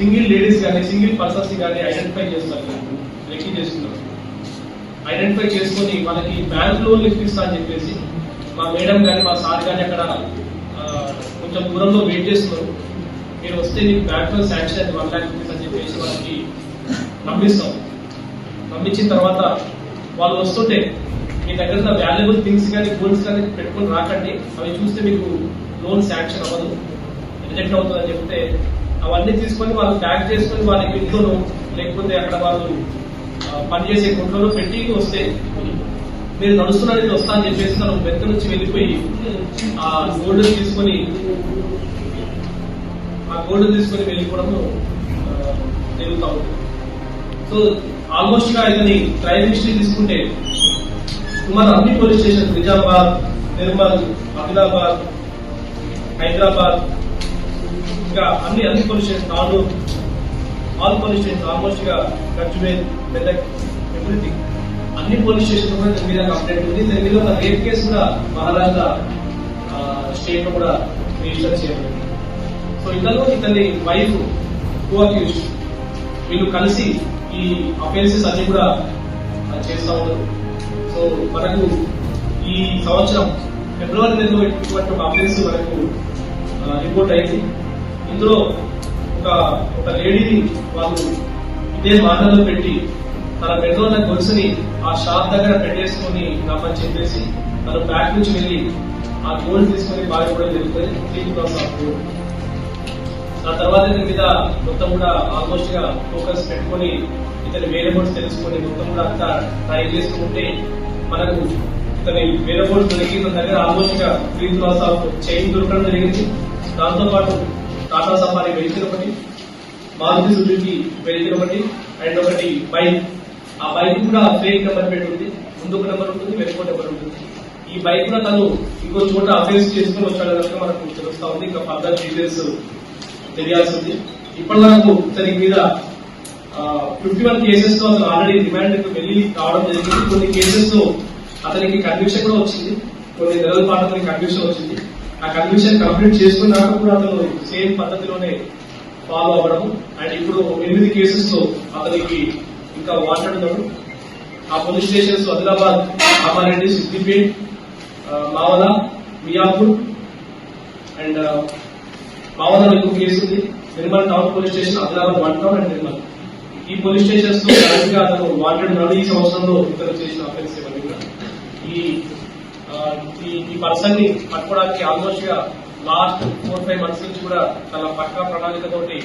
Single ladies కానీ single persons కానీ identify చేస్తారు. లెక్కి చేస్తున్నారు. ఐడెంటిఫై చేసుకొని వాళ్ళకి బ్యాంక్ లోన్ ఇస్తా అని చెప్పేసి మా మేడం కానీ మా సార్ కానీ అక్కడ కొంచెం దూరంలో వెయిట్ చేస్తున్నారు. మీరు వస్తే మీకు బ్యాంక్లో శాంక్షన్ అయితే వన్ ల్యాక్ రూపీస్ అని చెప్పేసి వాళ్ళకి పంపిస్తాం. పంపించిన తర్వాత వాళ్ళు వస్తుంటే మీ దగ్గర ఉన్న వాల్యుబుల్ థింగ్స్ కానీ గోల్స్ కానీ పెట్టుకొని రాకండి. అవి చూస్తే మీకు లోన్ శాంక్షన్ అవ్వదు. రిజెక్ట్ అవుతుందని చెప్తే అవన్నీ తీసుకొని వాళ్ళు ప్యాక్ చేసుకొని వాళ్ళకి ఇంట్లోనూ లేకపోతే అక్కడ వాళ్ళు పనిచేసే గుంట్లో పెట్టి వస్తే మీరు నడుస్తున్నారని వస్తా అని చెప్పేసి తను వెనక నుంచి వెళ్ళిపోయి ఆ గోల్డ్ తీసుకొని ఆ గోల్డ్ తీసుకొని వెళ్ళిపోవడం ఆ, జరుగుతా సో ఆల్మోస్ట్గా ఇతని క్రైమ్ హిస్టరీ తీసుకుంటే సుమారు అన్ని పోలీస్ స్టేషన్ నిజామాబాద్ నిర్మల్ ఆదిలాబాద్ హైదరాబాద్ ఇంకా అన్ని అన్ని పొల్యూషన్స్ నాలుగు ఆల్ పోలీస్ స్టేషన్ ఆల్మోస్ట్గా గజ్వేల్ మెదక్ ఎవ్రీథింగ్ అన్ని పోలీస్ స్టేషన్ కూడా దీని మీద కంప్లైంట్ ఉంది దీని మీద ఒక రేప్ కేసు కూడా మహారాష్ట్ర స్టేట్లో కూడా రిజిస్టర్ చేయబడింది. సో ఇతను ఇతని వైఫ్ కో వీళ్ళు కలిసి ఈ అఫెన్సెస్ అన్ని కూడా చేస్తా ఉన్నారు. సో మనకు ఈ సంవత్సరం ఫిబ్రవరి నెలలో ఇటువంటి ఒక అఫెన్స్ మనకు రిపోర్ట్ అయింది. ఇందులో ఒక ఒక లేడీని వాళ్ళు ఇదే మాటలో పెట్టి తన మెడలో ఉన్న గొలుసుని ఆ షాప్ దగ్గర పెట్టేసుకొని రమ్మని చెప్పేసి తన బ్యాక్ నుంచి వెళ్ళి ఆ గోల్డ్ తీసుకొని పారిపోవడం జరుగుతుంది త్రీ ఆ తర్వాత దీని మీద మొత్తం కూడా ఆల్మోస్ట్గా ఫోకస్ పెట్టుకొని ఇతని వేరే బోర్డ్స్ తెలుసుకొని మొత్తం కూడా అంతా ట్రై చేసుకుంటే మనకు ఇతని వేరే బోర్డ్స్ దొరికి మన దగ్గర ఆల్మోస్ట్గా త్రీ క్లాస్ ఆఫ్ చైన్ దొరకడం జరిగింది. దాంతో పాటు టాటా సఫారీ వెహికల్ ఒకటి మారుతి సుజుకి వెహికల్ ఒకటి అండ్ ఒకటి బైక్. ఆ బైక్ కూడా ఫేక్ నెంబర్ ప్లేట్ ఉంది ముందుకు నెంబర్ ఉంటుంది వెనుక నెంబర్ ఉంటుంది. ఈ బైక్ కూడా తను ఇంకో చోట అఫేస్ చేసుకుని వచ్చాడు కనుక మనకు తెలుస్తా ఉంది. ఇంకా ఫర్దర్ డీటెయిల్స్ తెలియాల్సి ఉంది ఇప్పటి వరకు ఇతని మీద ఫిఫ్టీ వన్ కేసెస్లో అతను ఆల్రెడీ రిమాండ్ వెళ్ళి కావడం జరిగింది. కొన్ని కేసెస్లో అతనికి కన్విక్షన్ కూడా వచ్చింది. కొన్ని నెలల పాటు అతనికి కన్విక్షన్ వచ్చింది. ఆ కన్విక్షన్ కంప్లీట్ చేసుకున్నాక కూడా అతను సేమ్ పద్ధతిలోనే ఫాలో అవ్వడం అండ్ ఇప్పుడు ఎనిమిది కేసెస్లో అతనికి ఇంకా వాంటెడ్ ఆ police stations Adilabad Kamareddy Siddipet Mavala Miyapur and మావోదాలో ఇంకో కేసు ఉంది. Nirmal town police station Adilabad one town and Nirmal. ఈ పోలీస్ స్టేషన్స్లో గా అతను వాంటెడ్ ఉన్నాడు. ఈ సంవత్సరంలో ఇతను చేసిన అఫెన్స్ ఇవన్నీ ఈ ఈ- ఈ పర్సన్ని పట్టుకోవడానికి ఆల్మోస్ట్గా లాస్ట్ ఫోర్ ఫైవ్ మంత్స్ నుంచి కూడా చాలా పక్కా ప్రణాళికతోటి